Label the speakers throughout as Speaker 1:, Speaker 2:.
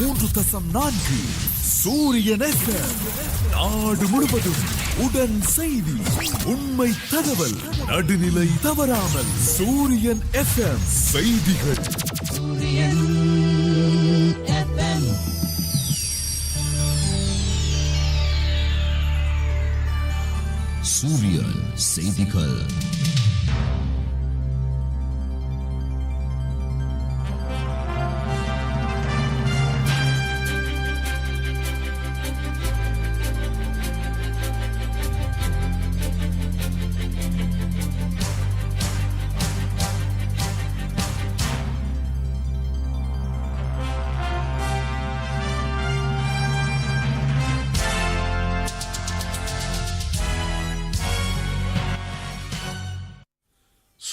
Speaker 1: மூன்று தசம் நான்கு சூரியன் நாடு முழுவதும் உடன் செய்தி உண்மை தகவல் நடுநிலை தவறாமல் சூரியன் எஃப்எம் செய்திகள்.
Speaker 2: சூரியன் செய்திகள்.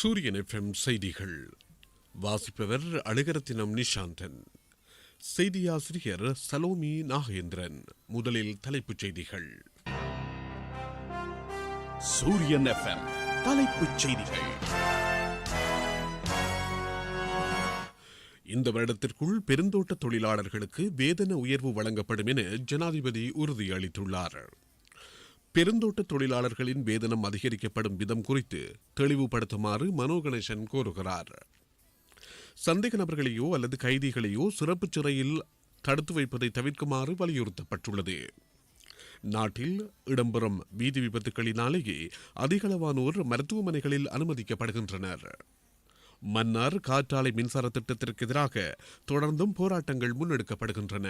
Speaker 3: சூரியன் எஃப்எம் செய்திகள். வாசிப்பவர் அழகரத்தினம் நிஷாந்தன். செய்தியாசிரியர் சலோமி நாகேந்திரன். முதலில் தலைப்புச் செய்திகள்.
Speaker 4: சூரியன் எஃப்எம் தலைப்புச் செய்திகள்.
Speaker 3: இந்த வருடத்திற்குள் பெருந்தோட்ட தொழிலாளர்களுக்கு வேதன உயர்வு வழங்கப்படும் என ஜனாதிபதி உறுதியளித்துள்ளார். பெருந்தோட்ட தொழிலாளர்களின் வேதனம் அதிகரிக்கப்படும் விதம் குறித்து தெளிவுபடுத்துமாறு மனோ கணேசன் கோருகிறார். சந்தேக நபர்களையோ அல்லது கைதிகளையோ சிறப்பு சிறையில் தடுத்து வைப்பதை தவிர்க்குமாறு வலியுறுத்தப்பட்டுள்ளது. நாட்டில் இடம்பெறும் வீதி விபத்துகளினாலேயே அதிகளவானோர் மருத்துவமனைகளில் அனுமதிக்கப்படுகின்றனர். மன்னார் காற்றாலை மின்சார திட்டத்திற்கு எதிராக தொடர்ந்தும் போராட்டங்கள் முன்னெடுக்கப்படுகின்றன.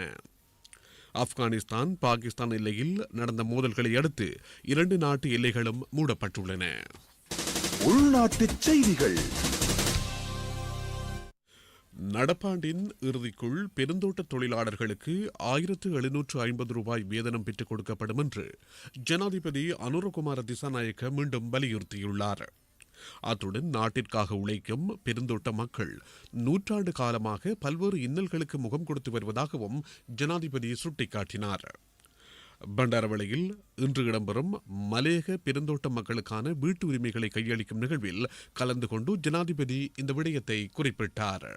Speaker 3: ஆப்கானிஸ்தான் பாகிஸ்தான் எல்லையில் நடந்த மோதல்களை அடுத்து இரண்டு நாட்டு எல்லைகளும் மூடப்பட்டுள்ளன.
Speaker 1: உள்நாட்டுச் செய்திகள்.
Speaker 3: நடப்பாண்டின் இறுதிக்குள் பெருந்தோட்ட தொழிலாளர்களுக்கு ஆயிரத்து எழுநூற்று ஐம்பது ரூபாய் வேதனம் பெற்றுக் கொடுக்கப்படும் என்று ஜனாதிபதி அனுரகுமார திசாநாயக்க மீண்டும் வலியுறுத்தியுள்ளார். அத்துடன் நாட்டிற்காக உழைக்கும் பெருந்தோட்ட மக்கள் நூற்றாண்டு காலமாக பல்வேறு இன்னல்களுக்கு முகம் கொடுத்து வருவதாகவும் ஜனாதிபதி சுட்டிக்காட்டினார். பண்டாரவளையில் இன்று இடம்பெறும் மலையக பெருந்தோட்ட மக்களுக்கான வீட்டு உரிமைகளை கையளிக்கும் நிகழ்வில் கலந்து கொண்டு ஜனாதிபதி இந்த விடயத்தை குறிப்பிட்டார்.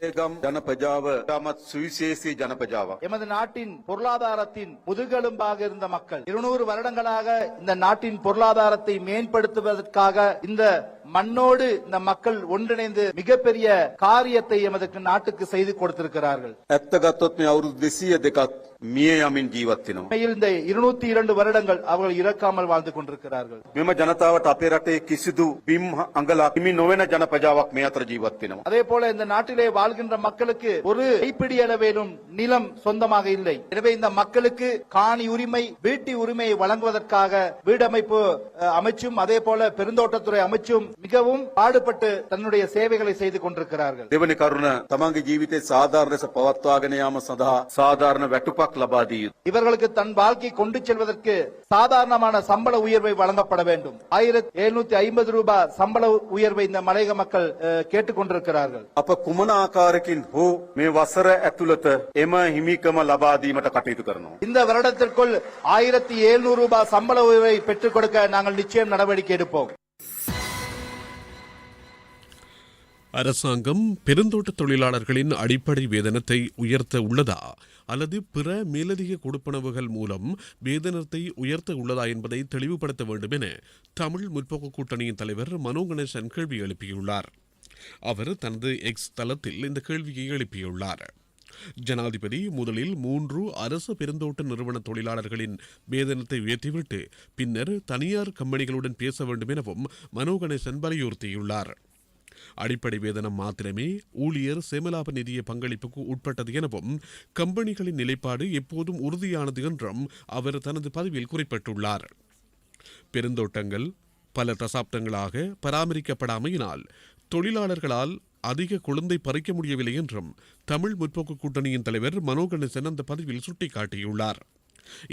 Speaker 5: ஜனபஜாவ தமத் சுவிசேஷி ஜனபஜாவா.
Speaker 6: எமது நாட்டின் பொருளாதாரத்தின் முதுகெலும்பாக இருந்த மக்கள் இருநூறு வருடங்களாக இந்த நாட்டின் பொருளாதாரத்தை மேம்படுத்துவதற்காக இந்த மண்ணோடு இந்த மக்கள் ஒன்றிணைந்து மிகப்பெரிய காரியத்தை எமதுக்கு நாட்டுக்கு செய்து கொடுத்திருக்கிறார்கள். இந்த இருநூத்தி இரண்டு வருடங்கள் அவர்கள் இறக்காமல் வாழ்ந்து கொண்டிருக்கிறார்கள்.
Speaker 5: மேம ஜனதாவட் அப்பே கிசிது பிம் அங்கலா இமி நோவேன ஜன பிரஜாவாக் மேயாத்திர ஜீவத்தினம்
Speaker 6: அதே போல இந்த நாட்டிலே வாழ்கின்ற மக்களுக்கு ஒரு கைப்பிடி அளவேலும் நிலம் சொந்தமாக இல்லை. எனவே இந்த மக்களுக்கு காணி உரிமை வீட்டு உரிமையை வழங்குவதற்காக வீடமைப்பு அமைச்சும் அதே போல பெருந்தோட்டத்துறை அமைச்சும் மிகவும் பாடுபட்டு தன்னுடைய சேவைகளை செய்து கொண்டிருக்கிறார்கள்
Speaker 5: දෙවනි කරුණ තමන්ගේ ජීවිතේ සාධාරණ ලෙස පවත්වාගෙන යාම සඳහා සාධාරණ වැටුපක් ලබා දිය යුතුයි.
Speaker 6: இவர்களுக்கு தன் வாழ்க்கை கொண்டு செல்வதற்கு சாதாரணமான சம்பள உயர்வை வழங்கப்பட வேண்டும் ஆயிரத்தி எழுநூத்தி ஐம்பது ரூபாய் சம்பள உயர்வை இந்த மலையக மக்கள் அஹ், கேட்டுக் கொண்டிருக்கிறார்கள்
Speaker 5: අප කුමන ආකාරකින් හෝ මේ වසර ඇතුළත එම හිමිකම ලබා දීමට කටයුතු කරනවා.
Speaker 6: இந்த வருடத்திற்குள் ஆயிரத்தி எழுநூறு ரூபாய் சம்பள உயர்வை பெற்றுக் கொடுக்க நாங்கள் நிச்சயம் நடவடிக்கை எடுப்போம்
Speaker 3: அரசாங்கம் பெருந்தோட்ட தொழிலாளர்களின் அடிப்படை வேதனத்தை உயர்த்த உள்ளதா? அல்லது பிற மேலதிக கொடுப்பனவுகள் மூலம் வேதனத்தை உயர்த்த உள்ளதா என்பதை தெளிவுபடுத்த வேண்டும் என தமிழ் முற்போக்கு கூட்டணியின் தலைவர் மனோ கணேசன் கேள்வி எழுப்பியுள்ளார். அவர் தனது எக்ஸ் தளத்தில் இந்த கேள்வியை எழுப்பியுள்ளார். ஜனாதிபதி முதலில் மூன்று அரசு பெருந்தோட்ட நிறுவன தொழிலாளர்களின் வேதனத்தை உயர்த்திவிட்டு பின்னர் தனியார் கம்பெனிகளுடன் பேச வேண்டும் எனவும் மனோ கணேசன் வலியுறுத்தியுள்ளார். அடிப்படை வேதனம் மாத்திரமே ஊழியர் சேமலாப நிதிய பங்களிப்புக்கு உட்பட்டது எனவும் கம்பெனிகளின் நிலைப்பாடு எப்போதும் உறுதியானது என்றும் அவர் தனது பதிவில் குறிப்பிட்டுள்ளார். பெருந்தோட்டங்கள் பல தசாப்தங்களாக பராமரிக்கப்படாமையினால் தொழிலாளர்களால் அதிக குழந்தை பறிக்க முடியவில்லை என்றும் தமிழ் முற்போக்கு கூட்டணியின் தலைவர் மனோகணேசன் அந்த பதிவில் சுட்டிக்காட்டியுள்ளார்.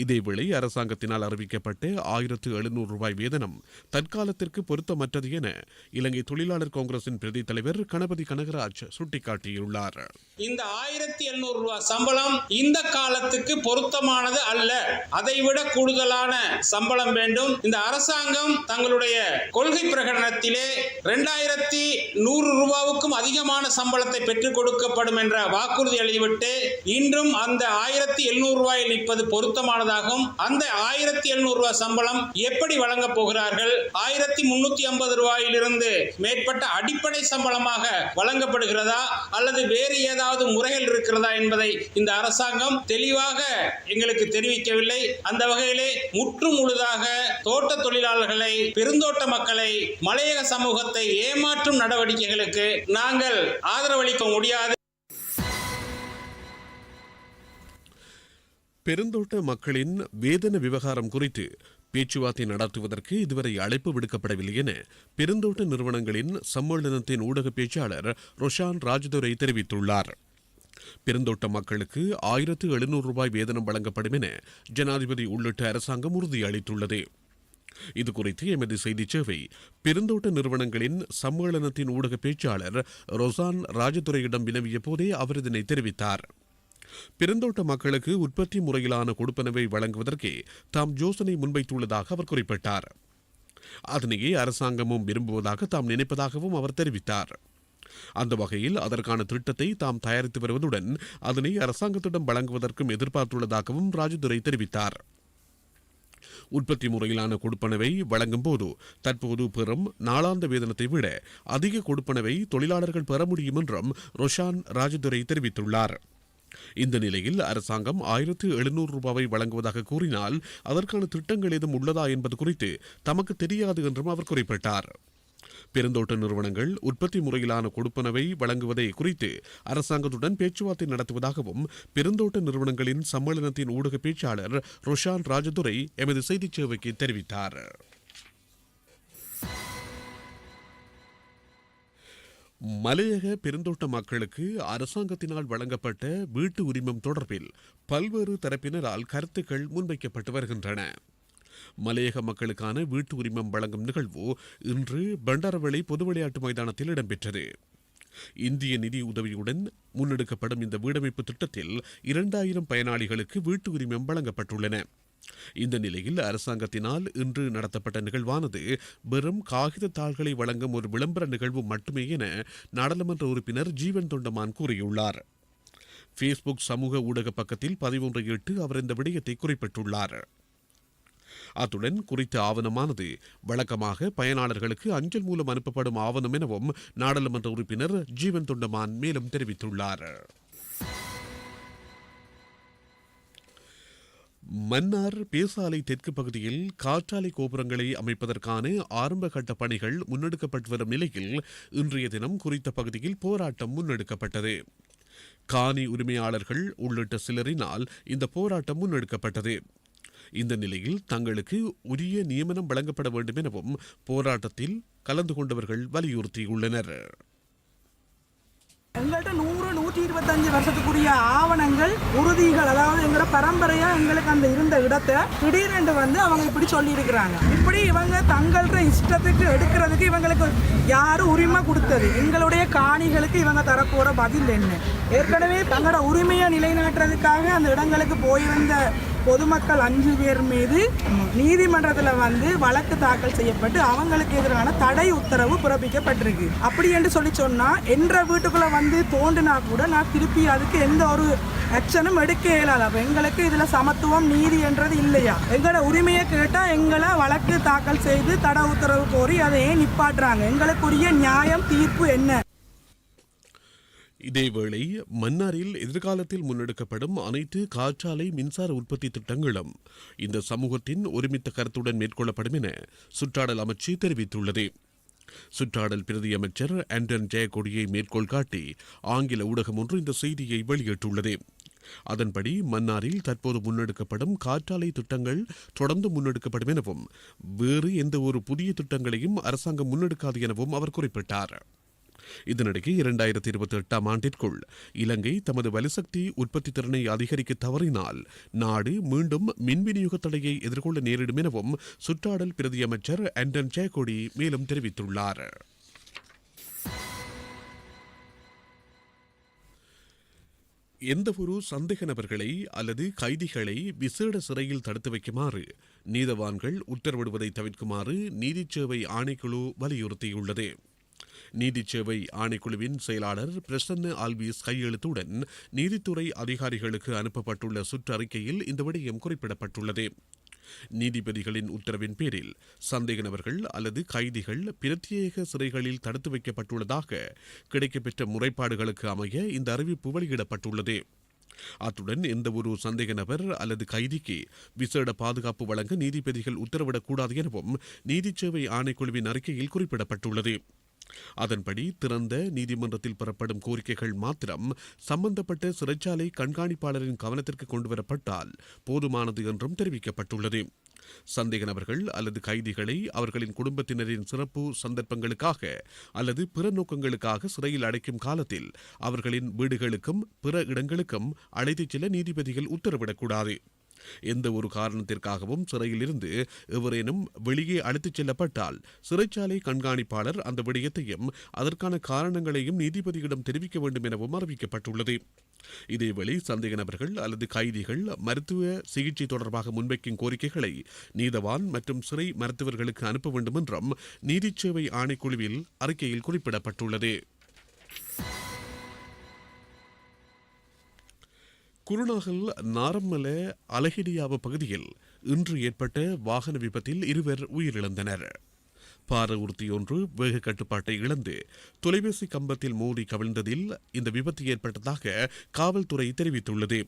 Speaker 3: இதேவேளை அரசாங்கத்தினால் அறிவிக்கப்பட்ட ஆயிரத்து எழுநூறு ரூபாய் வேதனம் தற்காலத்திற்கு பொருத்தமற்றது என இலங்கை தொழிலாளர் காங்கிரசின் பிரதி தலைவர் கணபதி கனகராஜ் சுட்டிக்காட்டியுள்ளார்.
Speaker 7: இந்த ஆயிரத்தி எழுநூறு ரூபாய் சம்பளம் இந்த காலத்துக்கு பொருத்தமானது அல்ல. அதைவிட கூடுதலான சம்பளம் வேண்டும். இந்த அரசாங்கம் தங்களுடைய கொள்கை பிரகடனத்திலே இரண்டாயிரத்தி நூறு ரூபாவுக்கும் அதிகமான சம்பளத்தை பெற்றுக் கொடுக்கப்படும் என்ற வாக்குறுதி அளிவிட்டு இன்றும் அந்த ஆயிரத்தி எழுநூறு ரூபாயில் நிற்பது பொருத்தம் பொருத்தமானதாகும் அந்த ஆயிரத்தி எழுநூறு ரூபாய் சம்பளம் எப்படி வழங்க போகிறார்கள்? ஆயிரத்தி முன்னூத்தி ஐம்பது ரூபாயிலிருந்து மேற்பட்ட அடிப்படை சம்பளமாக வழங்கப்படுகிறதா? அல்லது வேறு ஏதாவது முறைகள் இருக்கிறதா என்பதை இந்த அரசாங்கம் தெளிவாக எங்களுக்கு தெரிவிக்கவில்லை. அந்த வகையிலே முற்று முழுதாக தோட்ட தொழிலாளர்களை பெருந்தோட்ட மக்களை மலையக சமூகத்தை ஏமாற்றும் நடவடிக்கைகளுக்கு நாங்கள் ஆதரவளிக்க முடியாது.
Speaker 3: பெருந்தோட்ட மக்களின் வேதன விவகாரம் குறித்து பேச்சுவார்த்தை நடத்துவதற்கு இதுவரை அழைப்பு விடுக்கப்படவில்லை என பெருந்தோட்ட நிறுவனங்களின் சம்மேளனத்தின் ஊடக பேச்சாளர் ரொஷான் ராஜதுரை தெரிவித்துள்ளார். பெருந்தோட்ட மக்களுக்கு ஆயிரத்து எழுநூறு ரூபாய் வேதனம் வழங்கப்படும் என ஜனாதிபதி உள்ளிட்ட அரசாங்கம் உறுதியளித்துள்ளது. இது குறித்து எமது செய்திச் சேவை பெருந்தோட்ட நிறுவனங்களின் சம்மேளனத்தின் ஊடக பேச்சாளர் ரொசான் ராஜதுரையிடம் வினவிய போதே அவர் இதனை தெரிவித்தார். பெருந்தோட்ட மக்களுக்கு உற்பத்தி முறையிலான கொடுப்பனவை வழங்குவதற்கே தாம் யோசனை முன்வைத்துள்ளதாக அவர் குறிப்பிட்டார். அதனையே அரசாங்கமும் விரும்புவதாக தாம் நினைப்பதாகவும் அவர் தெரிவித்தார். அந்த வகையில் அதற்கான திட்டத்தை தாம் தயாரித்து வருவதுடன் அதனை அரசாங்கத்திடம் வழங்குவதற்கும் எதிர்பார்த்துள்ளதாகவும் ராஜதுரை தெரிவித்தார். உற்பத்தி முறையிலான கொடுப்பனவை வழங்கும் போது தற்போது பெறும் நாளாந்த வேதனத்தை விட அதிக கொடுப்பனவை தொழிலாளர்கள் பெற முடியும் என்றும் ரொஷான் ராஜதுரை தெரிவித்துள்ளார். இந்த நிலையில் அரசாங்கம் ஆயிரத்து எழுநூறு ரூபாவை வழங்குவதாக கூறினால் அதற்கான திட்டங்கள் ஏதும் உள்ளதா என்பது குறித்து தமக்கு தெரியாது என்றும் அவர் குறிப்பிட்டார். பெருந்தோட்ட நிறுவனங்கள் உற்பத்தி முறையிலான கொடுப்பனவை வழங்குவதை குறித்து அரசாங்கத்துடன் பேச்சுவார்த்தை நடத்துவதாகவும் பெருந்தோட்ட நிறுவனங்களின் சம்மேளனத்தின் ஊடக பேச்சாளர் ரொஷான் ராஜதுரை எமது செய்திச் சேவைக்கு தெரிவித்தார். மலையக பெருந்தோட்ட மக்களுக்கு அரசாங்கத்தினால் வழங்கப்பட்ட வீட்டு உரிமம் தொடர்பில் பல்வேறு தரப்பினரால் கருத்துக்கள் முன்வைக்கப்பட்டு வருகின்றன. மலையக மக்களுக்கான வீட்டு உரிமம் வழங்கும் நிகழ்வு இன்று பண்டாரவளை பொது விளையாட்டு மைதானத்தில் இடம்பெற்றது. இந்திய நிதி உதவியுடன் முன்னெடுக்கப்படும் இந்த வீடமைப்பு திட்டத்தில் இரண்டாயிரம் பயனாளிகளுக்கு வீட்டு உரிமம் வழங்கப்பட்டுள்ளன. இந்த நிலையில் அரசாங்கத்தினால் இன்று நடத்தப்பட்ட நிகழ்வானது வெறும் காகித தாள்களை வழங்கும் ஒரு விளம்பர நிகழ்வு மட்டுமே என நாடாளுமன்ற உறுப்பினர் ஜீவன் தொண்டமான் கூறியுள்ளார். ஃபேஸ்புக் சமூக ஊடக பக்கத்தில் பதிவொன்றை இட்டு அவர் இந்த விடயத்தை குறிப்பிட்டுள்ளார். அத்துடன் குறித்த ஆவணமானது வழக்கமாக பயனாளர்களுக்கு அஞ்சல் மூலம் அனுப்பப்படும் ஆவணம் எனவும் நாடாளுமன்ற உறுப்பினர் ஜீவன் தொண்டமான் மேலும் தெரிவித்துள்ளார். மன்னார் பேசாலை தெற்கு பகுதியில் காற்றாலை கோபுரங்களை அமைப்பதற்கான ஆரம்பகட்ட பணிகள் முன்னெடுக்கப்பட்டு வரும் நிலையில் இன்றைய தினம் குறித்த பகுதியில் போராட்டம் முன்னெடுக்கப்பட்டது. காணி உரிமையாளர்கள் உள்ளிட்ட சிலரினால் இந்த போராட்டம் முன்னெடுக்கப்பட்டது. இந்த நிலையில் தங்களுக்கு உரிய நியமனம் வழங்கப்பட வேண்டும் எனவும் போராட்டத்தில் கலந்து கொண்டவர்கள் வலியுறுத்தியுள்ளனர்.
Speaker 8: எங்கள்கிட்ட நூறு நூற்றி இருபத்தஞ்சு வருஷத்துக்குரிய ஆவணங்கள் உறுதிகள் அதாவது எங்களோட பரம்பரையா எங்களுக்கு அந்த இருந்த இடத்தை திடீரென்று வந்து அவங்க இப்படி சொல்லியிருக்கிறாங்க. இப்படி இவங்க தங்கள்கிட்ட இஷ்டத்துக்கு எடுக்கிறதுக்கு இவங்களுக்கு யாரும் உரிமை கொடுத்தது? எங்களுடைய காணிகளுக்கு இவங்க தரப்போற பதில் என்ன? ஏற்கனவே தங்களோட உரிமையை நிலைநாட்டுறதுக்காக அந்த இடங்களுக்கு போயிருந்த பொதுமக்கள் அஞ்சு பேர் மீது நீதிமன்றத்தில் வந்து வழக்கு தாக்கல் செய்யப்பட்டு அவங்களுக்கு எதிரான தடை உத்தரவு பிறப்பிக்கப்பட்டிருக்கு. அப்படி என்று சொல்லி சொன்னால் என்ற வீட்டுக்குள்ளே வந்து தோண்டினா கூட நான் திருப்பி அதுக்கு எந்த ஒரு ஆக்ஷனும் எடுக்க இயலாது. அப்போ எங்களுக்கு இதில் சமத்துவம் நீதி என்றது இல்லையா? எங்களோட உரிமையை கேட்டால் எங்களை வழக்கு தாக்கல் செய்து தடை உத்தரவு கோரி அதை ஏன் நிப்பாட்டுறாங்க? எங்களுக்குரிய நியாயம் தீர்ப்பு என்ன?
Speaker 3: இதேவேளை மன்னாரில் எதிர்காலத்தில் முன்னெடுக்கப்படும் அனைத்து காற்றாலை மின்சார உற்பத்தி திட்டங்களும் இந்த சமூகத்தின் ஒருமித்த கருத்துடன் மேற்கொள்ளப்படும் என சுற்றாடல் அமைச்சு தெரிவித்துள்ளது. சுற்றாடல் பிரதி அமைச்சர் ஆண்டன் ஜெயக்கொடியை மேற்கோள் காட்டி ஆங்கில ஊடகம் ஒன்று இந்த செய்தியை வெளியிட்டுள்ளது. அதன்படி மன்னாரில் தற்போது முன்னெடுக்கப்படும் காற்றாலை திட்டங்கள் தொடர்ந்து முன்னெடுக்கப்படும் எனவும் வேறு எந்த ஒரு புதிய திட்டங்களையும் அரசாங்கம் முன்னெடுக்காது எனவும் அவர் குறிப்பிட்டார். இதனிடையே இரண்டாயிரத்தி இருபத்தி எட்டாம் ஆண்டிற்குள் இலங்கை தமது வலுசக்தி உற்பத்தி திறனை அதிகரிக்க தவறினால் நாடு மீண்டும் மின் விநியோக தடையை எதிர்கொள்ள நேரிடும் எனவும் சுற்றாடல் பிரதியமைச்சர் ஆண்டன் ஜெயக்கொடி மேலும் தெரிவித்துள்ளார். எந்தவொரு சந்தேக நபர்களை அல்லது கைதிகளை விசேட சிறையில் தடுத்து வைக்குமாறு நீதவான்கள் உத்தரவிடுவதை தவிர்க்குமாறு நீதிச்சேவை ஆணைக்குழு வலியுறுத்தியுள்ளது. நீதிச்சேவை ஆணைக்குழுவின் செயலாளர் பிரசன்ன ஆல்விஸ் கையெழுத்துடன் நீதித்துறை அதிகாரிகளுக்கு அனுப்பப்பட்டுள்ள சுற்றறிக்கையில் இந்த விடயம் குறிப்பிடப்பட்டுள்ளது. நீதிபதிகளின் உத்தரவின் பேரில் சந்தேக நபர்கள் அல்லது கைதிகள் பிரத்யேக சிறைகளில் தடுத்து வைக்கப்பட்டுள்ளதாக கிடைக்கப்பெற்ற முறைப்பாடுகளுக்கு அமைய இந்த அறிவிப்பு வெளியிடப்பட்டுள்ளது. அத்துடன் எந்த ஒரு சந்தேக நபர் அல்லது கைதிக்கு விசேட பாதுகாப்பு வழங்க நீதிபதிகள் உத்தரவிடக்கூடாது எனவும் நீதிச்சேவை ஆணைக்குழுவின் அறிக்கையில் குறிப்பிடப்பட்டுள்ளது. அதன்படி திறந்த நீதிமன்றத்தில் பெறப்படும் கோரிக்கைகள் மாத்திரம் சம்பந்தப்பட்ட சிறைச்சாலை கண்காணிப்பாளரின் கவனத்திற்கு கொண்டுவரப்பட்டால் போதுமானது என்றும் தெரிவிக்கப்பட்டுள்ளது. சந்தேக நபர்கள் அல்லது கைதிகளை அவர்களின் குடும்பத்தினரின் சிறப்பு சந்தர்ப்பங்களுக்காக அல்லது பிற நோக்கங்களுக்காக சிறையில் அடைக்கும் காலத்தில் அவர்களின் வீடுகளுக்கும் பிற இடங்களுக்கும் அழைத்துச் செல்ல நீதிபதிகள் உத்தரவிடக்கூடாது. எந்த ஒரு காரணத்திற்காகவும் சிறையில் இருந்து எவரேனும் வெளியே அழைத்துச் செல்லப்பட்டால் சிறைச்சாலை கண்காணிப்பாளர் அந்த விடயத்தையும் அதற்கான காரணங்களையும் நீதிபதியிடம் தெரிவிக்க வேண்டும் எனவும் அறிவிக்கப்பட்டுள்ளது. இதேவேளை சந்தேக நபர்கள் அல்லது கைதிகள் மருத்துவ சிகிச்சை தொடர்பாக முன்வைக்கும் கோரிக்கைகளை நீதவான் மற்றும் சிறை மருத்துவர்களுக்கு அனுப்ப வேண்டும் என்றும் நீதிச்சேவை ஆணைக்குழுவில் அறிக்கையில் குறிப்பிடப்பட்டுள்ளது. குருநாகல் நாரம்மல அலகிடியாவ பகுதியில் இன்று ஏற்பட்ட வாகன விபத்தில் இருவர் உயிரிழந்தனர். பாரவூர்த்தி ஒன்று வேக கட்டுப்பாட்டை இழந்து தொலைபேசி கம்பத்தில் மோதி கவிழ்ந்ததில் இந்த விபத்து ஏற்பட்டதாக காவல்துறை தெரிவித்துள்ளது.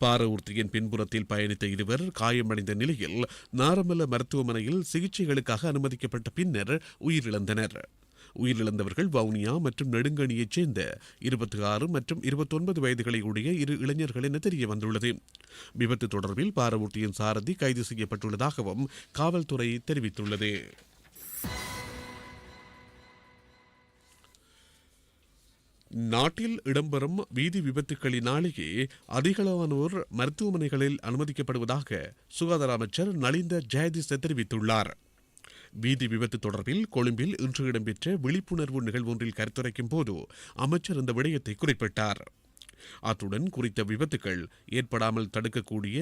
Speaker 3: பாரவூர்த்தியின் பின்புறத்தில் பயணித்த இருவர் காயமடைந்த நிலையில் நாரமல்ல மருத்துவமனையில் சிகிச்சைகளுக்காக அனுமதிக்கப்பட்ட பின்னர் உயிரிழந்தனர். உயிரிழந்தவர்கள் வவுனியா மற்றும் நெடுங்கணியைச் சேர்ந்த இருபத்தி ஆறு மற்றும் இருபத்தொன்பது வயதுகளை உடைய இரு இளைஞர்கள் என தெரிய வந்துள்ளது. விபத்து தொடர்பில் பாரமூர்த்தியின் சாரதி கைது செய்யப்பட்டுள்ளதாகவும் காவல்துறை தெரிவித்துள்ளது. நாட்டில் இடம்பெறும் வீதி விபத்துக்களினாலேயே அதிகளவானோர் மருத்துவமனைகளில் அனுமதிக்கப்படுவதாக சுகாதார அமைச்சர் நலிந்த ஜெயதிச தெரிவித்துள்ளார். வீதி விபத்து தொடர்பில் கொழும்பில் இன்று இடம்பெற்ற விழிப்புணர்வு நிகழ்வொன்றில் கருத்துரைக்கும் போது அமைச்சர் இந்த விடயத்தை குறிப்பிட்டார். அத்துடன் குறித்த விபத்துகள் ஏற்படாமல் தடுக்கக்கூடிய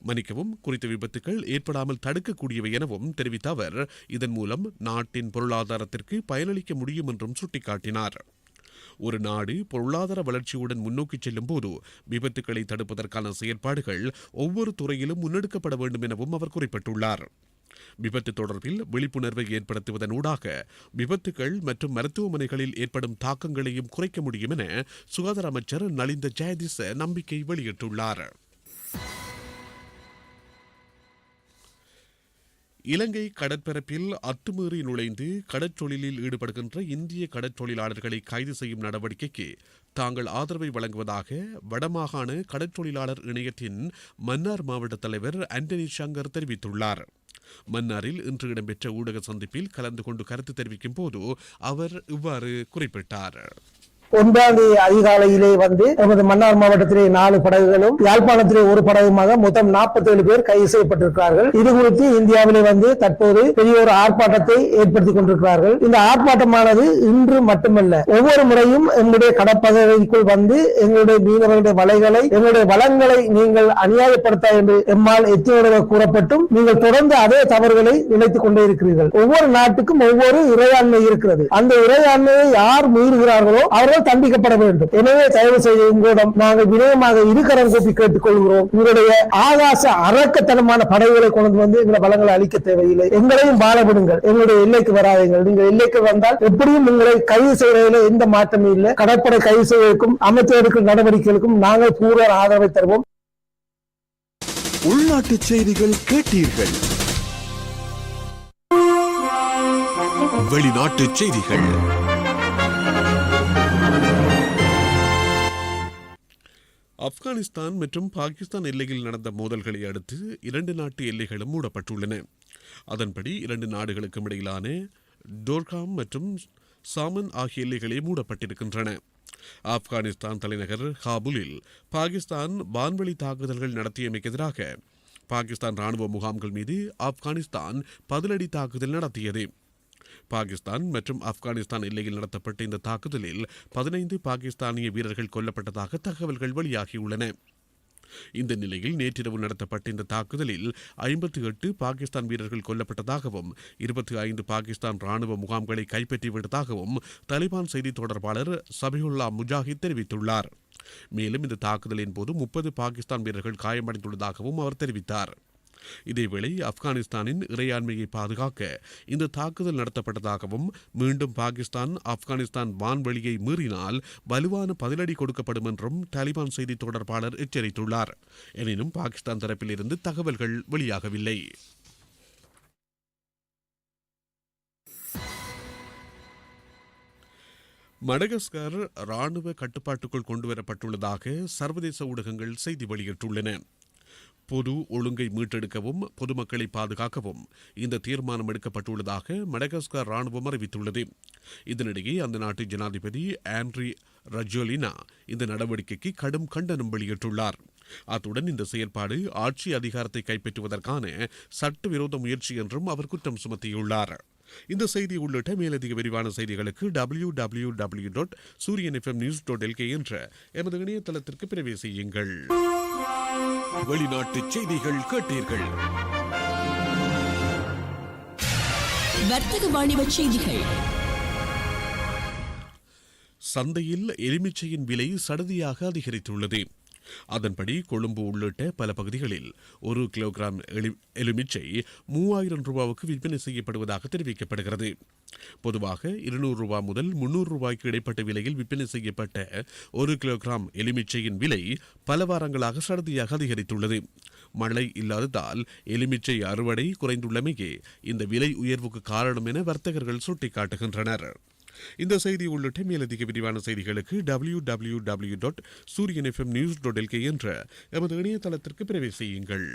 Speaker 3: மன்னிக்கவும் குறித்த விபத்துகள் ஏற்படாமல் தடுக்கக்கூடியவை எனவும் தெரிவித்த அவர் இதன் மூலம் நாட்டின் பொருளாதாரத்திற்கு பயனளிக்க முடியும் என்றும் சுட்டிக்காட்டினார். ஒரு நாடு பொருளாதார வளர்ச்சியுடன் முன்னோக்கி செல்லும் போது விபத்துக்களை தடுப்பதற்கான செயற்பாடுகள் ஒவ்வொரு துறையிலும் முன்னெடுக்கப்பட வேண்டும் எனவும் அவர் குறிப்பிட்டுள்ளார். விபத்து தொடர்பில் விழிப்புணர்வை ஏற்படுத்துவதன் ஊடாக விபத்துகள் மற்றும் மருத்துவமனைகளில் ஏற்படும் தாக்கங்களையும் குறைக்க முடியும் என சுகாதார அமைச்சர் நலிந்த ஜெயதிச நம்பிக்கை வெளியிட்டுள்ளார். இலங்கை கடற்பரப்பில் அத்துமீறி நுழைந்து கடற்றொழிலில் ஈடுபடுகின்ற இந்திய கடற்றொழிலாளர்களை கைது செய்யும் நடவடிக்கைக்கு தாங்கள் ஆதரவை வழங்குவதாக வடமாகாண கடற்றொழிலாளர் இணையத்தின் மன்னார் மாவட்ட தலைவர் ஆண்டனி சங்கர் தெரிவித்துள்ளார். மன்னாரில் இன்று இடம்பெற்ற ஊடக சந்திப்பில் கலந்து கொண்டு கருத்து தெரிவிக்கும் போது அவர் இவ்வாறு குறிப்பிட்டார்.
Speaker 9: ஒன்றாம் தேதி அதிகாலையிலே வந்து நமது மன்னார் மாவட்டத்திலே நாலு படகுகளும் யாழ்ப்பாணத்திலே ஒரு படகுமாக மொத்தம் 47 பேர் கைது செய்யப்பட்டிருக்கிறார்கள். இது குறித்து இந்தியாவிலே வந்து தற்போது பெரிய ஒரு ஆர்ப்பாட்டத்தை ஏற்படுத்திக் கொண்டிருக்கிறார்கள். இந்த ஆர்ப்பாட்டமானது இன்று மட்டுமல்ல ஒவ்வொரு முறையும் எங்களுடைய கடற்பகுதிக்குள் வந்து எங்களுடைய மீனவர்களுடைய வலைகளை எங்களுடைய வளங்களை நீங்கள் அநியாயப்படுத்த என்று எம்மால் எத்தனை கூறப்பட்டும் நீங்கள் தொடர்ந்து அதே தவறுகளை நினைத்துக் கொண்டே இருக்கிறீர்கள். ஒவ்வொரு நாட்டுக்கும் ஒவ்வொரு இறையாண்மை இருக்கிறது. அந்த இறையாண்மையை யார் மீறுகிறார்களோ அவர்கள் தண்டிக்கப்பட வேண்டும். எனவே தயவு செய்து உங்களிடம் நாங்கள் வினயமாக இருக்கரம் கூப்பி கேட்டுக் கொள்கிறோம் உங்களுடைய ஆகாச அரக்கத்தனமான படைகளை கொண்டு வந்து எங்களை வளங்களை அளிக்க தேவையில்லை. எங்களையும் பாலப்படுங்கள் எங்களுடைய எல்லைக்கு வராதீர்கள். நீங்கள் எல்லைக்கு வந்தால் எப்படியும் உங்களை கைது செய்வதில் எந்த மாற்றமும் இல்லை. கடற்படை கைது செய்வதற்கும் அமைச்சர்களுக்கும் நடவடிக்கைகளுக்கும் நாங்கள் பூர்வ ஆதரவை தருவோம்.
Speaker 1: உள்நாட்டு செய்திகள் கேட்டீர்கள். வெளிநாட்டு செய்திகள்.
Speaker 3: ஆப்கானிஸ்தான் மற்றும் பாகிஸ்தான் எல்லையில் நடந்த மோதல்களை அடுத்து இரண்டு நாட்டு எல்லைகளும் மூடப்பட்டுள்ளன. அதன்படி இரண்டு நாடுகளுக்கும் இடையிலான டோர்காம் மற்றும் சாமன் ஆகிய எல்லைகளே மூடப்பட்டிருக்கின்றன. ஆப்கானிஸ்தான் தலைநகர் காபூலில் பாகிஸ்தான் வான்வழி தாக்குதல்கள் நடத்தியமைக்கு எதிராக பாகிஸ்தான் ராணுவ முகாம்கள் மீது ஆப்கானிஸ்தான் பதிலடி தாக்குதல் நடத்தியது. பாகிஸ்தான் மற்றும் ஆப்கானிஸ்தான் எல்லையில் நடத்தப்பட்ட இந்த தாக்குதலில் பதினைந்து பாகிஸ்தானிய வீரர்கள் கொல்லப்பட்டதாக தகவல்கள் வெளியாகியுள்ளன. இந்த நிலையில் நேற்றிரவு நடத்தப்பட்ட இந்த தாக்குதலில் ஐம்பத்தி எட்டு பாகிஸ்தான் வீரர்கள் கொல்லப்பட்டதாகவும் இருபத்தி ஐந்து பாகிஸ்தான் ராணுவ முகாம்களை கைப்பற்றிவிட்டதாகவும் தலிபான் செய்தி தொடர்பாளர் சபியுல்லா முஜாஹித் தெரிவித்துள்ளார். மேலும் இந்த தாக்குதலின் போது முப்பது பாகிஸ்தான் வீரர்கள் காயமடைந்துள்ளதாகவும் அவர் தெரிவித்தார். இதேவேளை ஆப்கானிஸ்தானின் இறையாண்மையை பாதுகாக்க இந்த தாக்குதல் நடத்தப்பட்டதாகவும் மீண்டும் பாகிஸ்தான் ஆப்கானிஸ்தான் வான்வெளியை மீறினால் வலுவான பதிலடி கொடுக்கப்படும் என்றும் தாலிபான் செய்தி தொடர்பாளர் எச்சரித்துள்ளார். எனினும் பாகிஸ்தான் தரப்பிலிருந்து தகவல்கள் வெளியாகவில்லை. மடகஸ்கர் ராணுவ கட்டுப்பாட்டுக்குள் கொண்டுவரப்பட்டுள்ளதாக சர்வதேச ஊடகங்கள் செய்தி வெளியிட்டுள்ளன. பொது ஒழுங்கை மீட்டெடுக்கவும் பொதுமக்களை பாதுகாக்கவும் இந்த தீர்மானம் எடுக்கப்பட்டுள்ளதாக மடகஸ்கார் ராணுவம் அறிவித்துள்ளது. இதனிடையே அந்த நாட்டு ஜனாதிபதி ஆண்ட்ரி ரஜோலினா இந்த நடவடிக்கைக்கு கடும் கண்டனம் வெளியிட்டுள்ளார். அத்துடன் இந்த செயற்பாடு ஆட்சி அதிகாரத்தை கைப்பற்றுவதற்கான சட்டவிரோத முயற்சி என்றும் அவர் குற்றம் சுமத்தியுள்ளார். இந்த செய்தி உள்ளிட்ட மேலதிக விரிவான செய்திகளுக்கு W W W dot Sooriyan FM news dot LK என்ற எமது இணையதளத்திற்கு பிரவேசியுங்கள்
Speaker 1: வெளிநாட்டு செய்திகள் கேட்டீர்கள்.
Speaker 10: வர்த்தக வாணிப செய்திகள்.
Speaker 3: சந்தையில் எலுமிச்சையின் விலை சடதியாக அதிகரித்துள்ளது. அதன்படி கொழும்பு உள்ளிட்ட பல பகுதிகளில் ஒரு கிலோகிராம் எலுமிச்சை மூவாயிரம் ரூபாவுக்கு விற்பனை செய்யப்படுவதாக தெரிவிக்கப்படுகிறது. பொதுவாக இருநூறு ரூபாய் முதல் முன்னூறு ரூபாய்க்கு இடைப்பட்ட விலையில் விற்பனை செய்யப்பட்ட ஒரு கிலோகிராம் எலுமிச்சையின் விலை பல வாரங்களாக சடதியாக அதிகரித்துள்ளது. மழை இல்லாததால் எலுமிச்சை அறுவடை குறைந்துள்ளமையே இந்த விலை உயர்வுக்கு காரணம் என வர்த்தகர்கள் சுட்டிக்காட்டுகின்றனர். இந்த செய்தி உள்ளிட்ட மேலதிக விரிவான செய்திகளுக்கு W W W dot Sooriyan FM news dot LK என்ற எமது இணையதளத்திற்கு பிரவேசியுங்கள்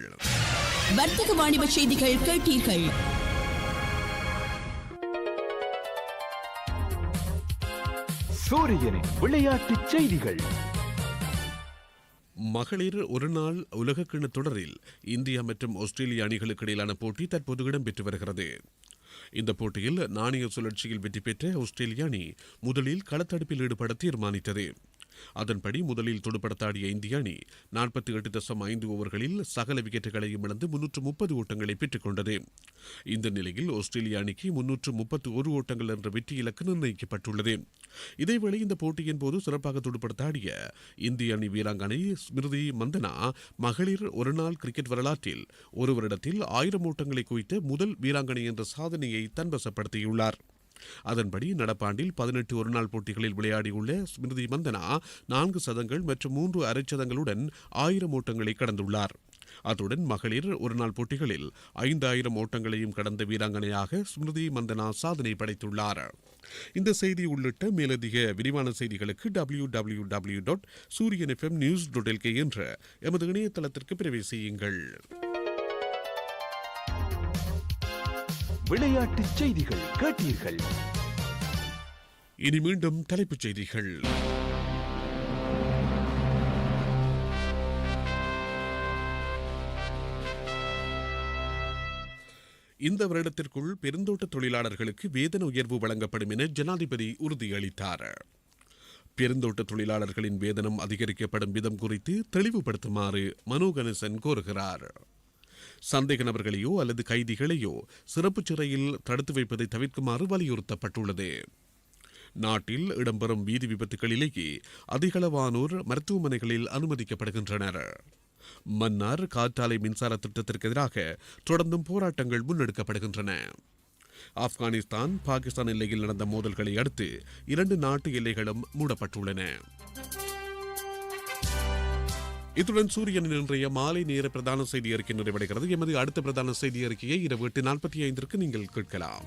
Speaker 10: வர்த்தக வாணிப செய்திகள் கேட்டீர்கள்.
Speaker 1: சூரியனின் விளையாட்டு செய்திகள்.
Speaker 3: மகளிர் ஒருநாள் உலகக்கிண தொடரில் இந்தியா மற்றும் ஆஸ்திரேலிய அணிகளுக்கு இடையிலான போட்டி தற்போது இடம்பெற்று வருகிறது. இந்த போட்டியில் நாணய சுழற்சியில் வெற்றி பெற்ற ஆஸ்திரேலிய அணி முதலில் களத்தடுப்பில் ஈடுபட தீர்மானித்தது. அதன்படி முதலில் துடுப்படுத்தாடிய இந்திய அணி நாற்பத்தி எட்டு தசம் ஐந்து ஓவர்களில் சகல விக்கெட்டுகளையும் இழந்து முன்னூற்று முப்பது ஓட்டங்களை பெற்றுக் கொண்டது. இந்த நிலையில் ஆஸ்திரேலிய அணிக்கு முன்னூற்று முப்பத்தி ஒரு ஓட்டங்கள் என்ற வெற்றி இலக்கு நிர்ணயிக்கப்பட்டுள்ளது. இதேவேளை இந்த போட்டியின் போது சிறப்பாக துடுப்படுத்தாடிய இந்திய அணி வீராங்கனை ஸ்மிருதி மந்தனா மகளிர் ஒருநாள் கிரிக்கெட் வரலாற்றில் ஒரு வருடத்தில் ஆயிரம் ஓட்டங்களை குவித்த முதல் வீராங்கனை என்ற சாதனையை தன்வசப்படுத்தியுள்ளார். அதன்படி நடப்பாண்டில் பதினெட்டு ஒருநாள் போட்டிகளில் விளையாடியுள்ள ஸ்மிருதி மந்தனா நான்கு சதங்கள் மற்றும் மூன்று அரைச்சதங்களுடன் ஆயிரம் ஓட்டங்களை கடந்துள்ளார். அத்துடன் மகளிர் ஒருநாள் போட்டிகளில் ஐந்தாயிரம் ஓட்டங்களையும் கடந்த வீராங்கனையாக ஸ்மிருதி மந்தனா சாதனை படைத்துள்ளார். இந்த செய்தி உள்ளிட்ட மேலதிக விரிவான செய்திகளுக்கு W W W dot Sooriyan FM news dot LK என்ற எமது இணையதளத்திற்கு பிரவேசியுங்கள்.
Speaker 1: விளையாட்டு செய்திகள் கேட்டீர்கள்.
Speaker 3: இனி மீண்டும் தலைப்புச் செய்திகள். இந்த வருடத்திற்குள் பெருந்தோட்ட தொழிலாளர்களுக்கு வேதன உயர்வு வழங்கப்படும் என ஜனாதிபதி உறுதியளித்தார். பெருந்தோட்ட தொழிலாளர்களின் வேதனம் அதிகரிக்கப்படும் விதம் குறித்து தெளிவுபடுத்துமாறு மனோ கணேசன் கோருகிறார். சந்தேக நபர்களையோ அல்லது கைதிகளையோ சிறப்பு சிறையில் தடுத்து வைப்பதை தவிர்க்குமாறு வலியுறுத்தப்பட்டுள்ளது. நாட்டில் இடம்பெறும் வீதி விபத்துகளிலேயே அதிகளவானோர் மருத்துவமனைகளில் அனுமதிக்கப்படுகின்றனர். மன்னார் காற்றாலை மின்சார திட்டத்திற்கு எதிராக தொடர்ந்தும் போராட்டங்கள் முன்னெடுக்கப்படுகின்றன. ஆப்கானிஸ்தான் பாகிஸ்தான் எல்லையில் நடந்த மோதல்களை அடுத்து இரண்டு நாட்டு எல்லைகளும் மூடப்பட்டுள்ளன. இத்துடன் சூரியனின் இன்றைய மாலை நேர பிரதான செய்தி அறிக்கை நிறைவடைகிறது. எமது அடுத்த பிரதான செய்தி அறிக்கையை இரவு எட்டு நாற்பத்தி ஐந்திற்கு நீங்கள் கேட்கலாம்.